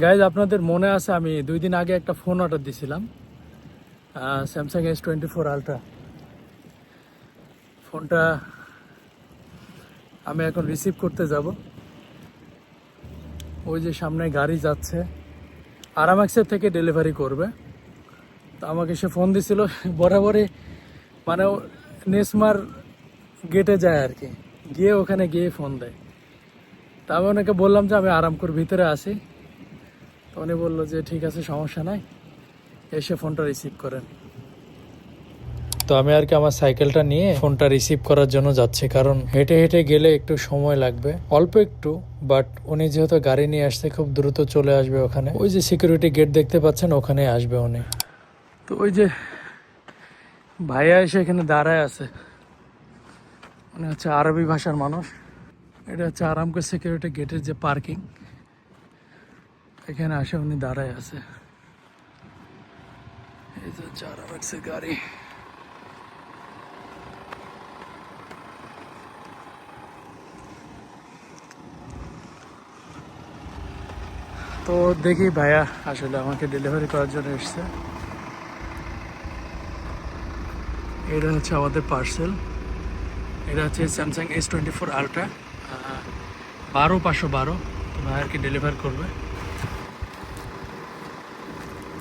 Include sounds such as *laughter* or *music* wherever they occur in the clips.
Guys আপনাদের মনে আছে আমি দুই দিন আগে একটা ফোন অর্ডার দিয়েছিলাম Samsung S twenty four Ultra ফোনটা আমি এখন রিসিভ করতে যাব। ওই যে সামনে গাড়ি যাচ্ছে আরামাক্সের থেকে ডেলিভারি করবে। তো আমাকে সে ফোন দিছিল, বরাবরই মানে নেসমার গেটে যায় আর কি। গিয়ে ওখানে গিয়ে ফোন দেয়। তা আমি ওনাকে বললাম যে আমি আরামপুর ভিতরে আসি তো উনি বলল যে ঠিক আছে সমস্যা নাই। এসে ফোনটা রিসিভ করেন। তো আমি আর কি আমার সাইকেলটা নিয়ে ফোনটা রিসিভ করার জন্য যাচ্ছি কারণ হেঁটে হেঁটে গেলে একটু সময় লাগবে। অল্প একটু বাট উনি যেহেতু গাড়ি নিয়ে আসছে খুব দ্রুত চলে আসবে ওখানে। ওই যে সিকিউরিটি গেট দেখতে পাচ্ছেন ওখানে আসবে উনি। তো ওই যে ভাইয়া এসে এখানে দাঁড়ায় আছে। উনি হচ্ছে আরবি ভাষার মানুষ। এটা হচ্ছে আরামকো সিকিউরিটি গেটের যে পার্কিং এখানে আসে, উনি দাঁড়ায় আছে। এই যে হচ্ছে আরামকসের গাড়ি। তো দেখি ভাইয়া আসলে আমাকে ডেলিভারি করার জন্য এসছে। এটা হচ্ছে আমাদের পার্সেল এটা হচ্ছে Samsung S twenty four Ultra বারো পাঁচশো বারো। তো ভাইয়ারকে ডেলিভার করবে।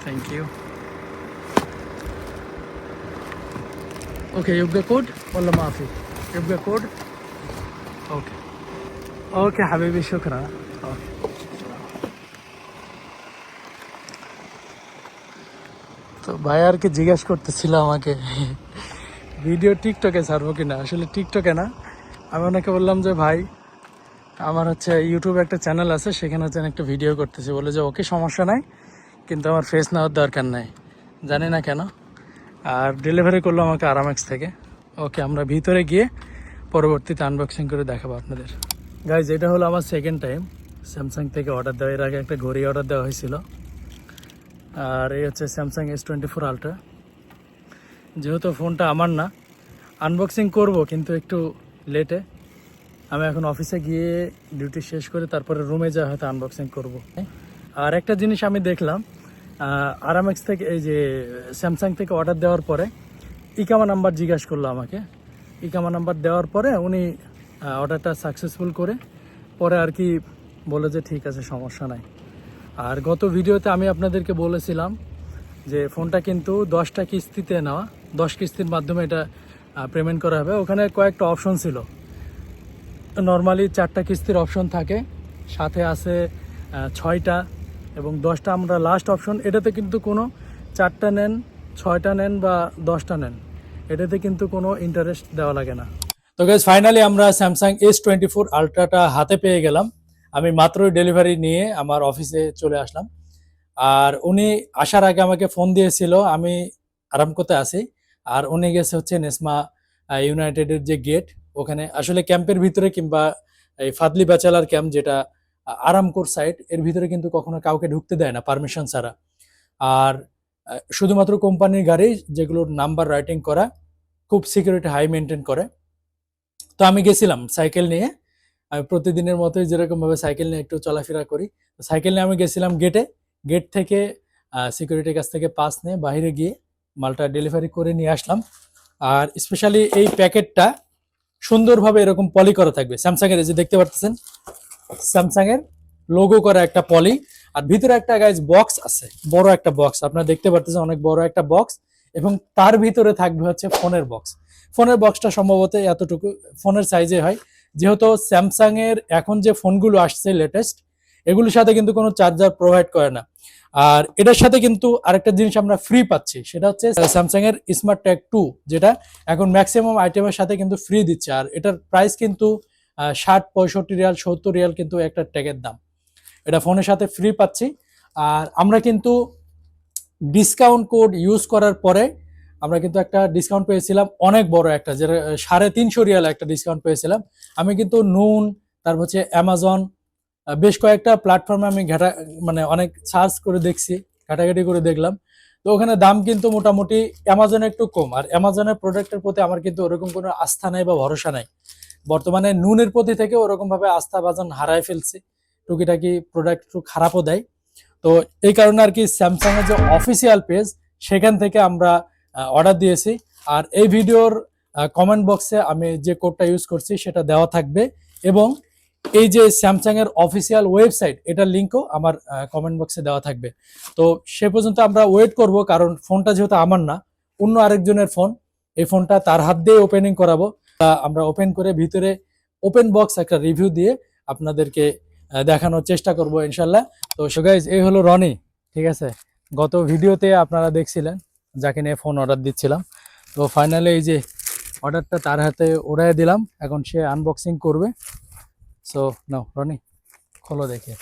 Thank you. Okay, you've got code? Wallah maafi. You've got code? Okay. Okay, Habibi, shukra. Okay. তো ভাই আর কি জিজ্ঞাসা করতেছিল আমাকে ভিডিও টিকটকে ছাড়বো কিনা আসলে টিকটকে না আমি ওনাকে বললাম যে ভাই আমার হচ্ছে ইউটিউবে একটা চ্যানেল আছে সেখানে হচ্ছে একটা ভিডিও করতেছি বলে যে ওকে সমস্যা নাই কিন্তু আমার ফেস নেওয়ার দরকার নাই। জানি না কেন। আর ডেলিভারি করল আমাকে আরামেক্স থেকে। ওকে আমরা ভিতরে গিয়ে পরবর্তীতে আনবক্সিং করে দেখাবো আপনাদের। গাইজ এটা হলো আমার সেকেন্ড টাইম স্যামসাং থেকে অর্ডার দেওয়া। এর আগে একটা ঘড়ি অর্ডার দেওয়া হয়েছিল। আর এই হচ্ছে Samsung S twenty four ultra যেহেতু ফোনটা আমার না আনবক্সিং করব, কিন্তু একটু লেটে আমি এখন অফিসে গিয়ে ডিউটি শেষ করে তারপরে রুমে যা হয়তো আনবক্সিং করব। আর একটা জিনিস আমি দেখলাম আরামেক্স থেকে এই যে স্যামসাং থেকে অর্ডার দেওয়ার পরে ইকামা নাম্বার জিজ্ঞাসা করল আমাকে। ইকামা নাম্বার দেওয়ার পরে উনি অর্ডারটা সাকসেসফুল করে, পরে আর কি বলে যে ঠিক আছে, সমস্যা নাই। আর গত ভিডিওতে আমি আপনাদেরকে বলেছিলাম যে ফোনটা কিন্তু দশটা কিস্তিতে নেওয়া, দশ কিস্তির মাধ্যমে এটা পেমেন্ট করা হবে। ওখানে কয়েকটা অপশন ছিল। নর্মালি চারটা কিস্তির অপশন থাকে, সাথে আছে ছয়টা এবং দশটা আমরা লাস্ট অপশন এটাতে কিন্তু কোনো চারটা নেন, ছয়টা নেন বা দশটা নেন। এটাতে কিন্তু কোনো ইন্টারেস্ট দেওয়া লাগে না। তো গাইজ ফাইনালি আমরা স্যামসাং এস টোয়েন্টি ফোর আলট্রাটা হাতে পেয়ে গেলাম। আমি মাত্রই ডেলিভারি নিয়ে আমার অফিসে চলে আসলাম। আর উনি আসার আগে আমাকে ফোন দিয়েছিল, আমি আরামকোতে আছি। আর উনি গেছে হচ্ছে নেসমা ইউনাইটেডের যে গেট ওখানে। আসলে ক্যাম্পের ভিতরে কিংবা এই ফাদলি ব্যাচেলার ক্যাম্প যেটা আরামকোর সাইট এর ভিতরে কিন্তু কখনো কাউকে ঢুকতে দেয় না পারমিশন ছাড়া। আর শুধুমাত্র কোম্পানির গাড়ি যেগুলোর নাম্বার রাইটিং করা খুব সিকিউরিটি হাই মেনটেন করে। তো আমি গেছিলাম সাইকেল নিয়ে। আমি প্রতিদিনের মতোই যেরকম ভাবে সাইকেল নিয়ে একটু চলাফেরা করি সাইকেল নিয়ে আমি গেছিলাম গেটে গেট থেকে সিকিউরিটির কাছ থেকে পাস নিয়ে বাইরে গিয়ে মালটা ডেলিভারি করে নিয়ে আসলাম। আর স্পেশালি এই প্যাকেটটা সুন্দরভাবে এরকম পলি করা থাকবে। স্যামসাংয়ের যে দেখতে পাচ্ছেন স্যামসাং এর লোগো করা একটা পলি আর ভিতরে একটা গাইজ বক্স আছে। বড় একটা বক্স আপনারা দেখতে পাচ্ছেন অনেক বড় একটা বক্স এবং তার ভিতরে থাকবে হচ্ছে ফোনের বক্স ফোনের বক্সটা সম্ভবত এতটুকু, ফোনের সাইজে হয়। যেহেতু স্যামসাং এর এখন যে ফোনগুলো আসছে লেটেস্ট এগুলোর সাথে কিন্তু কোনো চার্জার প্রোভাইড করে না। আর এটার সাথে কিন্তু আরেকটা জিনিস আমরা ফ্রি পাচ্ছি। সেটা হচ্ছে স্যামসাং এর স্মার্ট ট্যাগ টু যেটা এখন ম্যাক্সিমাম আইটেমের সাথে কিন্তু ফ্রি দিচ্ছে। আর এটার প্রাইস কিন্তু ষাট, পঁয়ষট্টি রিয়াল, সত্তর রিয়াল কিন্তু একটা ট্যাগের দাম। এটা ফোনের সাথে ফ্রি পাচ্ছি। আর আমরা কিন্তু ডিসকাউন্ট কোড ইউজ করার পরে আমরা কিন্তু একটা ডিসকাউন্ট পেয়েছিলাম, অনেক বড় একটা, যেটা সাড়ে তিনশো রিয়াল একটা ডিসকাউন্ট পেয়েছিলাম। আমি কিন্তু নুন তারপর হচ্ছে অ্যামাজন বেশ কয়েকটা প্ল্যাটফর্মে আমি ঘাটা মানে অনেক সার্চ করে দেখছি, ঘাটাঘাটি করে দেখলাম। তো ওখানে দাম কিন্তু মোটামুটি অ্যামাজনে একটু কম। আর অ্যামাজনের প্রোডাক্টের প্রতি আমার কিন্তু ওরকম কোনো আস্থা নাই বা ভরসা নাই। বর্তমানে নুনের প্রতি থেকে ওরকম ভাবে আস্থা বাজান হারায় ফেলছি। টুকিটাকি প্রোডাক্ট একটু খারাপও দেয়। তো এই কারণে আর কি স্যামসাং এর যে অফিসিয়াল পেজ সেখান থেকে আমরা অর্ডার দিয়েছি। আর এই ভিডিওর কমেন্ট বক্সে আমি যে কোডটা ইউজ করছি, সেটা দেওয়া থাকবে। এবং এই যে স্যামসাং এর অফিসিয়াল ওয়েবসাইট এটার লিঙ্কও আমার কমেন্ট বক্সে দেওয়া থাকবে। তো সে পর্যন্ত আমরা ওয়েট করব, কারণ ফোনটা যেহেতু আমার না, অন্য আরেকজনের ফোন এই ফোনটা তার হাত দিয়ে ওপেনিং করাবো। আমরা ওপেন করে ভিতরে ওপেন বক্স একটা রিভিউ দিয়ে আপনাদেরকে দেখানোর চেষ্টা করব ইনশাল্লাহ তো সো গাইজ এই হলো রনি, ঠিক আছে? গত ভিডিওতে আপনারা দেখছিলেন, যাকে নিয়ে ফোন অর্ডার দিচ্ছিলাম। তো ফাইনালি এই যে অর্ডারটা তার হাতে ওড়াই দিলাম, এখন সে আনবক্সিং করবে। সো নাও রনি খোলো দেখে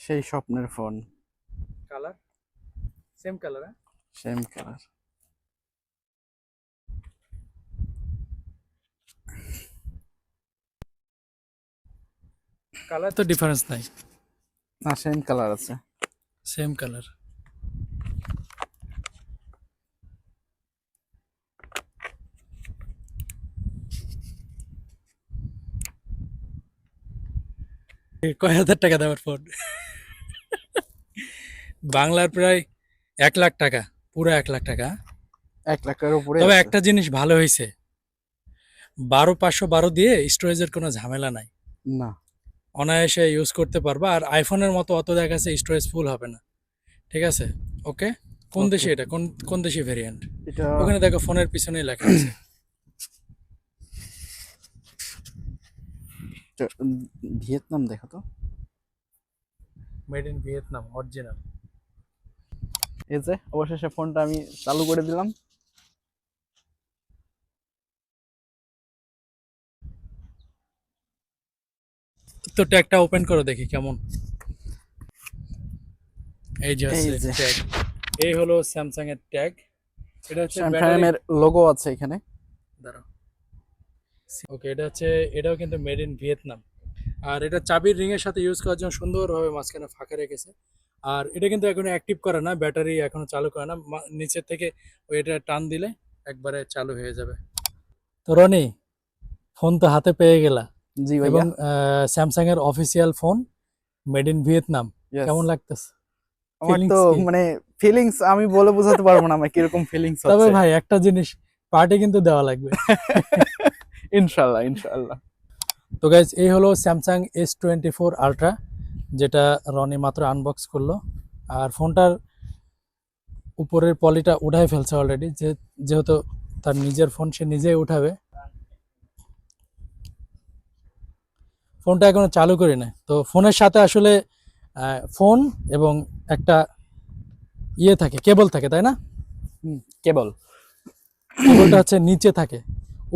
সেই স্বপ্নের phone colour same colour same colour colour তো ডিফারেন্স নাই। না সেম কালার আছে। সেম কালার কয় হাজার টাকা দেওয়ার ফোন বাংলার প্রায় এক লাখ টাকা পুরো এক লাখ টাকা। এক লাখের উপরে তবে একটা জিনিস ভালো হয়েছে বারো পাঁচশো বারো দিয়ে স্টোরেজের কোনো ঝামেলা নাই। না। অনায়াসে ইউজ করতে পারবা। আর আইফোনের মতো অত দেখা যাচ্ছে স্টোরেজ ফুল হবে না। ঠিক আছে? ওকে কোন দেশে এটা? কোন কোন দেশি ভেরিয়েন্ট ওখানে দেখো ফোনের পিছনেই লেখা আছে। ভিয়েতনাম দেখো তো। মেড ইন ভিয়েতনাম অরিজিনাল এই যে অবশেষে ফোনটা আমি চালু করে দিলাম। তো ট্যাগটা ওপেন করে দেখি কেমন। এই যে ট্যাগ এই হলো স্যামসাং এর ট্যাগ এটা হচ্ছে স্যামসাং এর লোগো আছে এখানে। দাঁড়াও। ওকে এটা হচ্ছে এটাও কিন্তু মেড ইন ভিয়েতনাম আর এটা চাবির রিং এর সাথে ইউজ করার জন্য সুন্দরভাবে মাঝখানে ফাঁকা রেখেছে। আর এটা কিন্তু এখনও অ্যাক্টিভ করে না ব্যাটারি এখনও চালু করে না। নিচের থেকে ওই এটা টান দিলে একবারে চালু হয়ে যাবে। তো রনি ফোন তো হাতে পেয়ে গেলা। জি এবং স্যামসাং এর official phone made in Vietnam. কেমন লাগতেছে? আমার তো মানে ফিলিংস আমি বলে বোঝাতে পারব না আমার কীরকম ফিলিংস তবে ভাই একটা জিনিস পার্টি কিন্তু দেওয়া লাগবে। *laughs* ইনশাআল্লাহ ইনশাআল্লাহ তো গাইজ এই হলো Samsung S twenty four ultra যেটা রনি মাত্র আনবক্স করল। আর ফোনটার উপরের পলিটা উঠাই ফেলছে অলরেডি যে যেহেতু তার নিজের ফোন সে নিজেই উঠাবে। ফোনটা এখনও চালু করি না তো ফোনের সাথে আসলে ফোন এবং একটা ইয়ে থাকে কেবল থাকে তাই না? কেবল। কেবলটা হচ্ছে নিচে থাকে।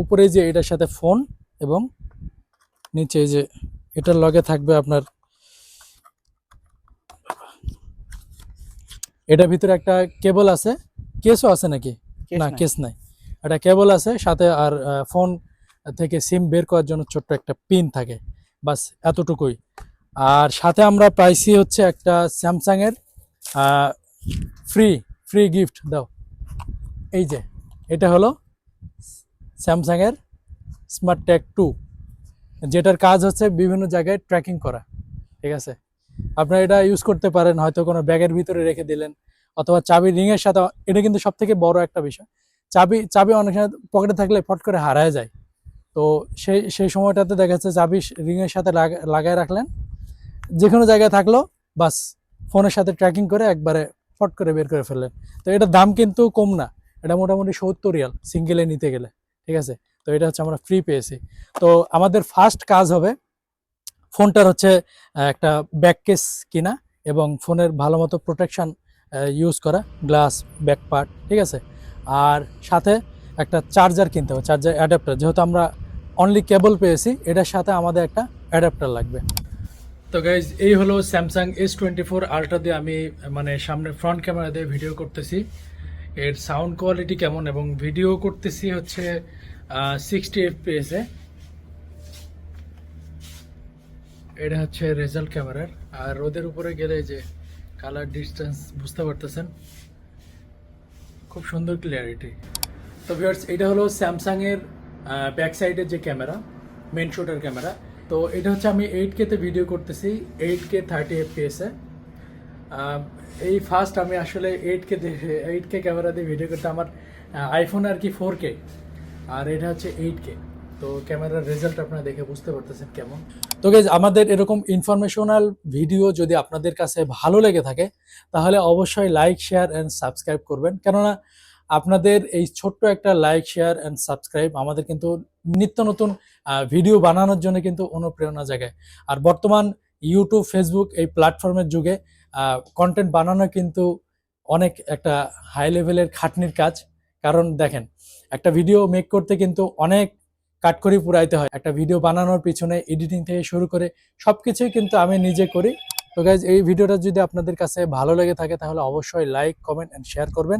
উপরে যে এটার সাথে ফোন এবং নিচে যে এটার লগে থাকবে আপনার এটার ভিতরে একটা কেবল আছে। কেসও আছে নাকি? না কেস নাই। একটা কেবল আছে সাথে আর ফোন থেকে সিম বের করার জন্য ছোট্ট একটা পিন থাকে। বাস, এতটুকুই। আর সাথে আমরা পাইছি হচ্ছে একটা স্যামসাং এর ফ্রি ফ্রি গিফট দাও। এই যে, এটা হলো স্যামসাং এর স্মার্ট ট্যাগ টু যেটার কাজ হচ্ছে বিভিন্ন জায়গায় ট্র্যাকিং করা। ঠিক আছে? আপনারা এটা ইউজ করতে পারেন, হয়তো কোনো ব্যাগের ভিতরে রেখে দিলেন, অথবা চাবি রিংয়ের সাথে, এটা কিন্তু সব থেকে বড় একটা বিষয়। চাবি চাবি অনেক সময় পকেটে থাকলে ফট করে হারায় যায়। তো সেই সেই সময়টাতে দেখা যাচ্ছে চাবি রিংয়ের সাথে লাগা- লাগায় রাখলেন। যে কোনো জায়গায় থাকল, বাস ফোনের সাথে ট্র্যাকিং করে একবারে ফট করে বের করে ফেললেন। তো এটার দাম কিন্তু কম না, এটা মোটামুটি সত্তর রিয়াল সিঙ্গেলে নিতে গেলে, ঠিক আছে? তো এটা হচ্ছে আমরা ফ্রি পেয়েছি। তো আমাদের ফার্স্ট কাজ হবে ফোনটার হচ্ছে একটা ব্যাক কেস কিনা এবং ফোনের ভালো মতো প্রোটেকশন ইউজ করা গ্লাস ব্যাক পার্ট ঠিক আছে? আর সাথে একটা চার্জার কিনতে হবে চার্জার অ্যাডাপ্টার যেহেতু আমরা অনলি কেবল পেয়েছি, এটার সাথে আমাদের একটা অ্যাডাপ্টার লাগবে। তো গাইজ এই হলো Samsung S twenty four ultra দিয়ে আমি মানে সামনে ফ্রন্ট ক্যামেরা দিয়ে ভিডিও করতেছি। এর সাউন্ড কোয়ালিটি কেমন এবং ভিডিও করতেছি হচ্ছে সিক্সটি এফপিএসে এটা হচ্ছে রেজাল্ট ক্যামেরার আর রোদের উপরে গেলে যে কালার ডিস্টেন্স বুঝতে পারতেছেন। খুব সুন্দর ক্লিয়ারিটি তো ভিউয়ার্স এটা হলো স্যামসাংয়ের ব্যাক সাইডের যে ক্যামেরা মেন শুটার ক্যামেরা তো এটা হচ্ছে আমি এইট কেতে ভিডিও করতেছি এইট কে থার্টি এফপিএসে এই ফার্স্ট আমি আসলে eight K eight K camera দিয়ে ভিডিও করতে, আমার আইফোন আর কি ফোর কে আর এটা হচ্ছে এইট কে তো ক্যামেরার রেজাল্ট আপনারা দেখে বুঝতে পারতেছেন কেমন। তো গেজ আমাদের এরকম ইনফরমেশনাল ভিডিও যদি আপনাদের কাছে ভালো লেগে থাকে, তাহলে অবশ্যই লাইক শেয়ার অ্যান্ড সাবস্ক্রাইব করবেন। কেননা আপনাদের এই ছোট্ট একটা লাইক শেয়ার অ্যান্ড সাবস্ক্রাইব আমাদের কিন্তু নিত্য নতুন ভিডিও বানানোর জন্য কিন্তু অনুপ্রেরণা জাগায় আর বর্তমান ইউটিউব ফেসবুক এই প্ল্যাটফর্মের যুগে কন্টেন্ট বানানো কিন্তু অনেক একটা হাই লেভেলের খাটনির কাজ। কারণ দেখেন, একটা ভিডিও মেক করতে কিন্তু অনেক কাটকরি পুরাইতে হয়। একটা ভিডিও বানানোর পিছনে এডিটিং থেকে শুরু করে সব কিছুই কিন্তু আমি নিজে করি। তো গাইজ এই ভিডিওটা যদি আপনাদের কাছে ভালো লেগে থাকে তাহলে অবশ্যই লাইক কমেন্ট অ্যান্ড শেয়ার করবেন।